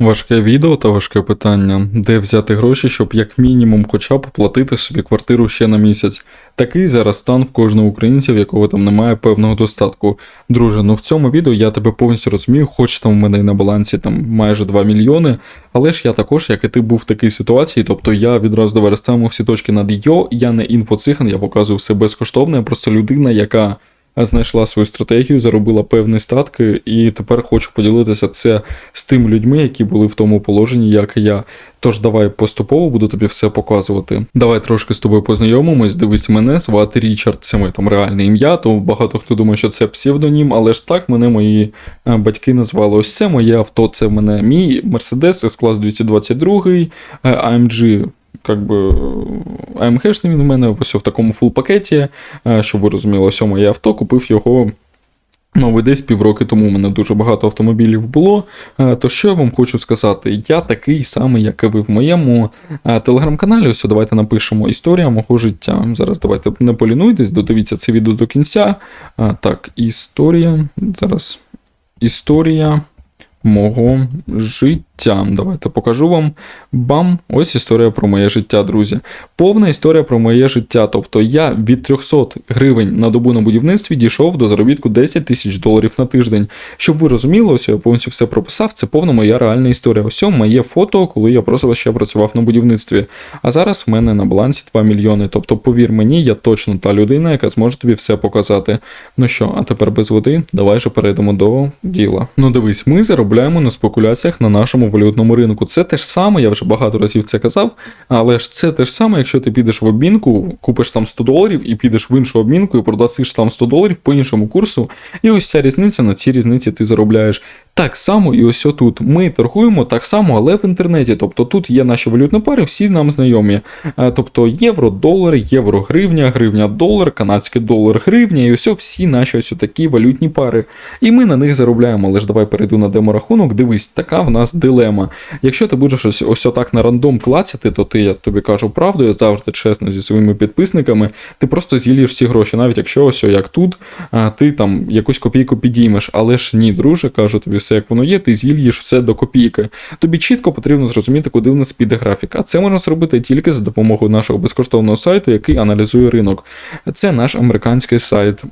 Важке відео та важке питання, де взяти гроші, щоб як мінімум хоча б оплатити собі квартиру ще на місяць. Такий зараз стан в кожного українця, в якого там немає певного достатку. Друже, ну в цьому відео я тебе повністю розумію, хоч там в мене на балансі там майже 2 мільйони, але ж я також, як і ти був в такій ситуації, тобто я відразу доведу ставимо всі точки над йо, я не інфоцихан, я показую все безкоштовно, я просто людина, яка знайшла свою стратегію, заробила певні статки, і тепер хочу поділитися це з тими людьми, які були в тому положенні, як і я. Тож давай поступово буду тобі все показувати. Давай трошки з тобою познайомимось. Дивись, мене звати Річард, це моє там реальне ім'я. То багато хто думає, що це псевдонім, але ж так мене мої е, батьки назвали. Ось це моє авто. Це в мене мій Mercedes S-клас 222 е, AMG как би АМГшний він у мене ось в такому фул пакеті, е, щоб ви розуміли, ось моє авто, купив його. Ну, десь півроки тому у мене дуже багато автомобілів було. Е, То що я вам хочу сказати? Я такий самий, як і ви в моєму е, телеграм-каналі. Ось давайте напишемо історія мого життя. Зараз давайте не полінуйтесь, додивіться це відео до кінця. Так, історія. Зараз історія мого життя. Давайте покажу вам. Бам! Ось історія про моє життя, друзі. Повна історія про моє життя. Тобто я від 300 гривень на добу на будівництві дійшов до заробітку 10 тисяч доларів на тиждень. Щоб ви розуміли, ось я повністю все прописав. Це повна моя реальна історія. Ось моє фото, коли я просто ще працював на будівництві. А зараз в мене на балансі 2 мільйони. Тобто, повір мені, я точно та людина, яка зможе тобі все показати. Ну що, а тепер без води, давай же перейдемо до діла. Ну дивись, ми заробляємо на спекуляціях на нашому валютному ринку. Це те ж саме, я вже багато разів це казав, але ж це те ж саме, якщо ти підеш в обмінку, купиш там 100 доларів і підеш в іншу обмінку і продасиш там 100 доларів по іншому курсу. І ось ця різниця на цій різниці ти заробляєш. Так само і ось тут. Ми торгуємо так само, але в інтернеті. Тобто тут є наші валютні пари, всі нам знайомі. Е, Тобто євро, долар, євро, гривня, гривня, долар, канадський долар, гривня, і ось всі наші ось такі валютні пари. І ми на них заробляємо. Але ж давай перейду на деморахунок. Дивись, така в нас дилема. Якщо ти будеш ось, ось отак на рандом клацати, то ти, я тобі кажу правду, я завжди чесно зі своїми підписниками, ти просто зілієш всі гроші, навіть якщо ось як тут, ти там якусь копійку підіймеш, але ж ні, друже, кажу тобі, все як воно є, ти зільєш все до копійки. Тобі чітко потрібно зрозуміти, куди в нас піде графік. А це можна зробити тільки за допомогою нашого безкоштовного сайту, який аналізує ринок. Це наш американський сайт.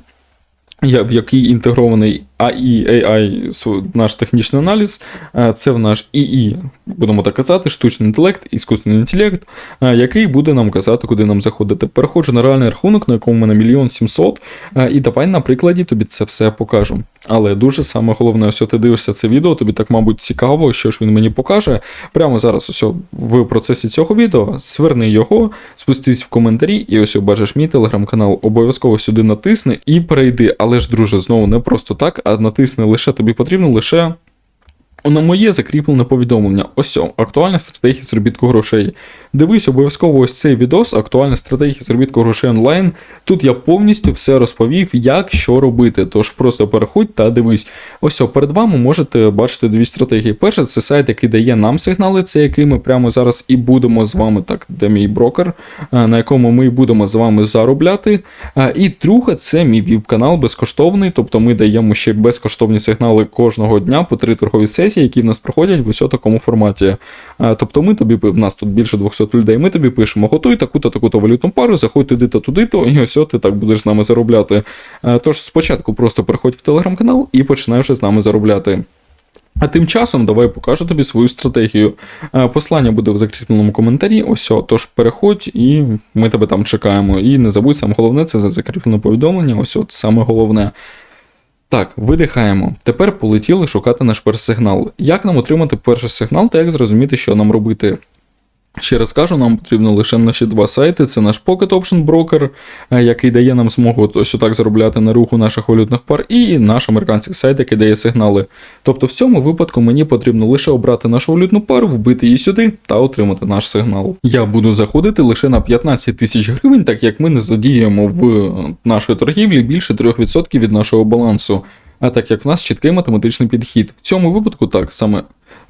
В який інтегрований AI, AI, наш технічний аналіз, е, це в наш ІІ, будемо так казати, штучний інтелект, іскусний інтелект, е, який буде нам казати, куди нам заходити. Переходжу на реальний рахунок, на якому в мене мільйон сімсот, е, і давай на прикладі тобі це все покажу. Але дуже саме головне, ось ти дивишся це відео, тобі так, мабуть, цікаво, що ж він мені покаже. Прямо зараз, ось в процесі цього відео, сверни його, спустись в коментарі, і ось бачиш мій телеграм-канал. Обов'язково сюди натисни і перейди. Але ж, друже, знову не просто так, натисни лише тобі потрібно лише. На моє закріплене повідомлення. Ось актуальна стратегія заробітку грошей. Дивись обов'язково ось цей відос, актуальна стратегія заробітку грошей онлайн. Тут я повністю все розповів, як що робити. Тож просто переходь та дивись. Ось перед вами можете бачити дві стратегії. Перша це сайт, який дає нам сигнали, це який ми прямо зараз і будемо з вами, так, де мій брокер, е, на якому ми будемо з вами заробляти. Е, І друга це мій віп-канал безкоштовний, тобто ми даємо ще безкоштовні сигнали кожного дня по три торгові сесії, які в нас проходять в ось такому форматі. Е, Тобто ми тобі, в нас тут більше 200 людей, ми тобі пишемо, готуй таку-то таку-то валютну пару, заходь туди-то, туди-то, і ось ти так будеш з нами заробляти. Е, Тож спочатку просто переходь в телеграм-канал і починай вже з нами заробляти. А тим часом давай покажу тобі свою стратегію. Е, Послання буде в закріпленому коментарі. Ось, тож переходь, і ми тебе там чекаємо. І не забудь, саме головне це за закріплене повідомлення. Ось от саме головне. Так, видихаємо. Тепер полетіли шукати наш перший сигнал. Як нам отримати перший сигнал та як зрозуміти, що нам робити? Ще раз кажу, нам потрібно лише наші два сайти. Це наш Pocket Option Broker, е, який дає нам змогу ось отак заробляти на руху наших валютних пар, і наш американський сайт, який дає сигнали. Тобто в цьому випадку мені потрібно лише обрати нашу валютну пару, вбити її сюди та отримати наш сигнал. Я буду заходити лише на 15 тисяч гривень, так як ми не задіємо в е, нашій торгівлі більше 3% від нашого балансу. А так як в нас чіткий математичний підхід. В цьому випадку так саме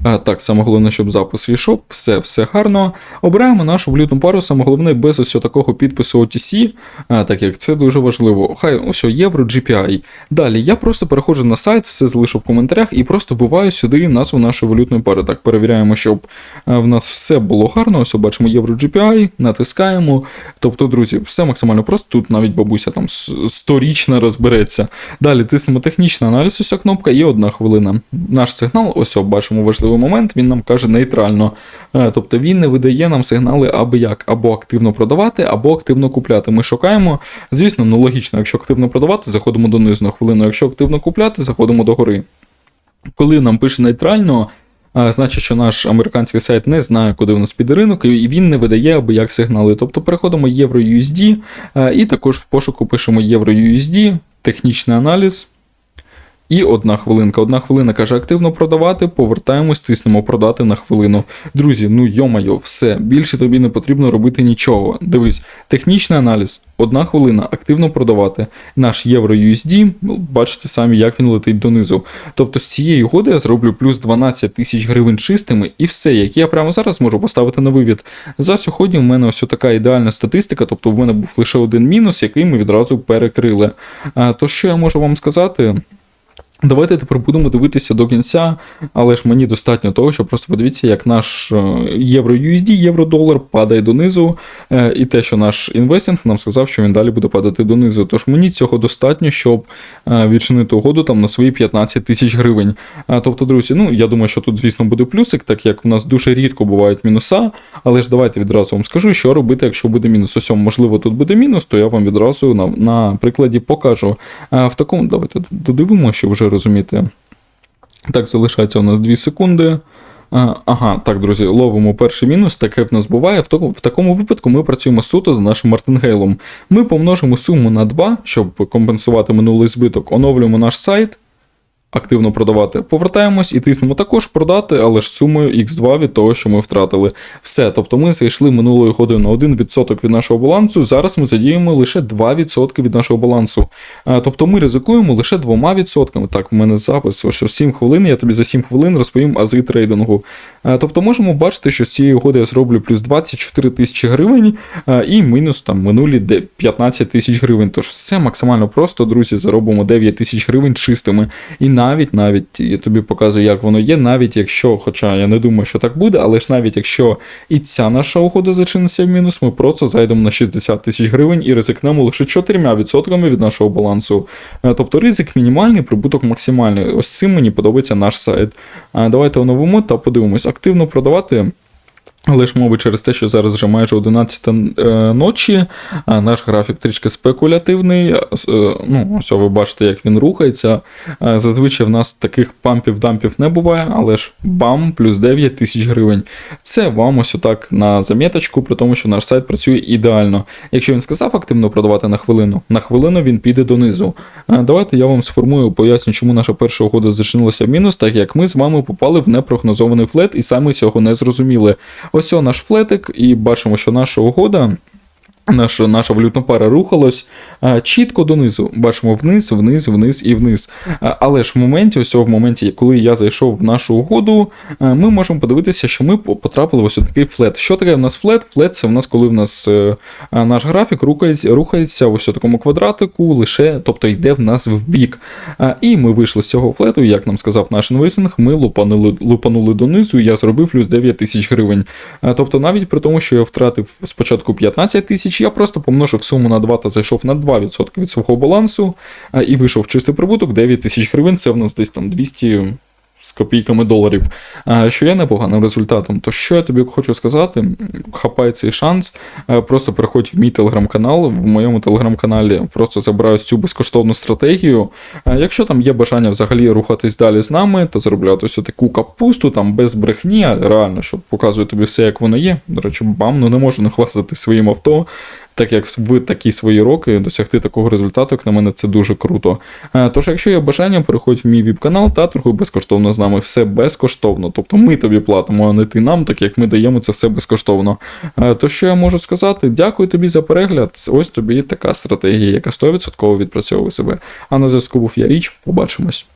так, саме головне, щоб запис йшов, все, все гарно. Обираємо нашу валютну пару, саме головне без ось такого підпису OTC, так як це дуже важливо. Хай ось євро GPI. Далі я просто переходжу на сайт, все залишу в коментарях і просто вбиваю сюди назву нашої валютної пари. Так, перевіряємо, щоб в нас все було гарно. Ось бачимо євро GPI, натискаємо. Тобто, друзі, все максимально просто. Тут навіть бабуся там с- сторічна розбереться. Далі тиснемо технічний аналіз, ось кнопка, і одна хвилина. Наш сигнал, ось бачимо важливий момент, він нам каже нейтрально. Е, Тобто він не видає нам сигнали аби як, або активно продавати, або активно купляти. Ми шукаємо. Звісно, ну логічно, якщо активно продавати, заходимо донизу на хвилину. Якщо активно купляти, заходимо до гори. Коли нам пише нейтрально, значить, що наш американський сайт не знає, куди в нас піде ринок, і він не видає аби як сигнали. Тобто переходимо євро USD, і також в пошуку пишемо євро USD, технічний аналіз. І одна хвилинка. Одна хвилина каже активно продавати, повертаємось, тиснемо продати на хвилину. Друзі, ну йомайо, все, більше тобі не потрібно робити нічого. Дивись, технічний аналіз, одна хвилина, активно продавати. Наш євро USD, бачите самі, як він летить донизу. Тобто з цієї угоди я зроблю плюс 12 тисяч гривень чистими, і все, які я прямо зараз можу поставити на вивід. За сьогодні в мене ось така ідеальна статистика, тобто в мене був лише один мінус, який ми відразу перекрили. То що я можу вам сказати? Давайте тепер будемо дивитися до кінця, але ж мені достатньо того, що просто подивіться, як наш е, євро USD, євро-долар падає донизу, е, і те, що наш інвестинг нам сказав, що він далі буде падати донизу. Тож мені цього достатньо, щоб е, відчинити угоду там на свої 15 тисяч гривень. Тобто, друзі, ну я думаю, що тут, звісно, буде плюсик, так як в нас дуже рідко бувають мінуса. Але ж давайте відразу вам скажу, що робити, якщо буде мінус. Ось, можливо, тут буде мінус, то я вам відразу на, на прикладі покажу. В такому давайте додивимо, що вже розумієте. Так, залишається у нас 2 секунди. Ага, так, друзі, ловимо перший мінус, таке в нас буває. В такому випадку ми працюємо суто з нашим мартингейлом. Ми помножимо суму на 2, щоб компенсувати минулий збиток, оновлюємо наш сайт, активно продавати. Повертаємось і тиснемо також продати, але ж сумою x2 від того, що ми втратили. Все, тобто ми зайшли минулої години на 1% від нашого балансу. Зараз ми задіємо лише 2% від нашого балансу. Тобто ми ризикуємо лише 2%. Так, в мене запис, ось ось 7 хвилин. Я тобі за 7 хвилин розповім ази трейдингу. Тобто можемо бачити, що з цієї угоди я зроблю плюс 24 тисячі гривень і мінус там минулі 15 тисяч гривень. Тож все максимально просто, друзі, заробимо 9 тисяч гривень чистими. І навіть, навіть я тобі показую, як воно є, навіть якщо, хоча я не думаю, що так буде, але ж навіть якщо і ця наша угода зачиниться в мінус, ми просто зайдемо на 60 тисяч гривень і ризикнемо лише 4% від нашого балансу. Е, Тобто ризик мінімальний, прибуток максимальний. Ось цим мені подобається наш сайт. Давайте оновимо та подивимось. Активно продавати. Але ж, мабуть, через те, що зараз вже майже 11 е, ночі, наш графік трішки спекулятивний. е, е, Ну, ось ви бачите, як він рухається. Зазвичай в нас таких пампів-дампів не буває, але ж бам, плюс 9 тисяч гривень. Це вам ось отак на заміточку, при тому, що наш сайт працює ідеально. Якщо він сказав активно продавати на хвилину, на хвилину він піде донизу. Давайте я вам сформую, поясню, чому наша перша угода зачинилася в мінус, так як ми з вами попали в непрогнозований флет і саме цього не зрозуміли. Ось наш флетик, і бачимо, що наша угода. Наша, наша валютна пара рухалась чітко донизу. Бачимо вниз, вниз, вниз і вниз. Але ж в моменті, ось в моменті, коли я зайшов в нашу угоду, ми можемо подивитися, що ми потрапили в ось такий флет. Що таке в нас флет? Флет це в нас, коли в нас е, наш графік рухається, рухається ось у такому квадратику, лише, тобто йде в нас в бік. І ми вийшли з цього флету, як нам сказав наш інвестинг, ми лупанули, лупанули донизу, і я зробив плюс 9 тисяч гривень. Тобто, навіть при тому, що я втратив спочатку 15 тисяч, я просто помножив суму на 2 та зайшов на 2% від свого балансу і вийшов в чистий прибуток 9 тисяч гривень. Це в нас десь там 200 з копійками доларів, що є непоганим результатом. То що я тобі хочу сказати, хапай цей шанс, просто переходь в мій телеграм-канал. В моєму телеграм-каналі просто забираю цю безкоштовну стратегію. Якщо там є бажання взагалі рухатись далі з нами та заробляти ось таку капусту, там без брехні, реально, що показую тобі все, як воно є. До речі, бам, ну не можу не хвастати своїм авто. Так як в такі свої роки досягти такого результату, як на мене, це дуже круто. Е, Тож, якщо є бажання, переходь в мій віп-канал та торгуй безкоштовно з нами. Все безкоштовно. Тобто ми тобі платимо, а не ти нам, так як ми даємо це все безкоштовно. Е, То що я можу сказати? Дякую тобі за перегляд. Ось тобі така стратегія, яка 100% відпрацьовує себе. А на зв'язку був я річ. Побачимось.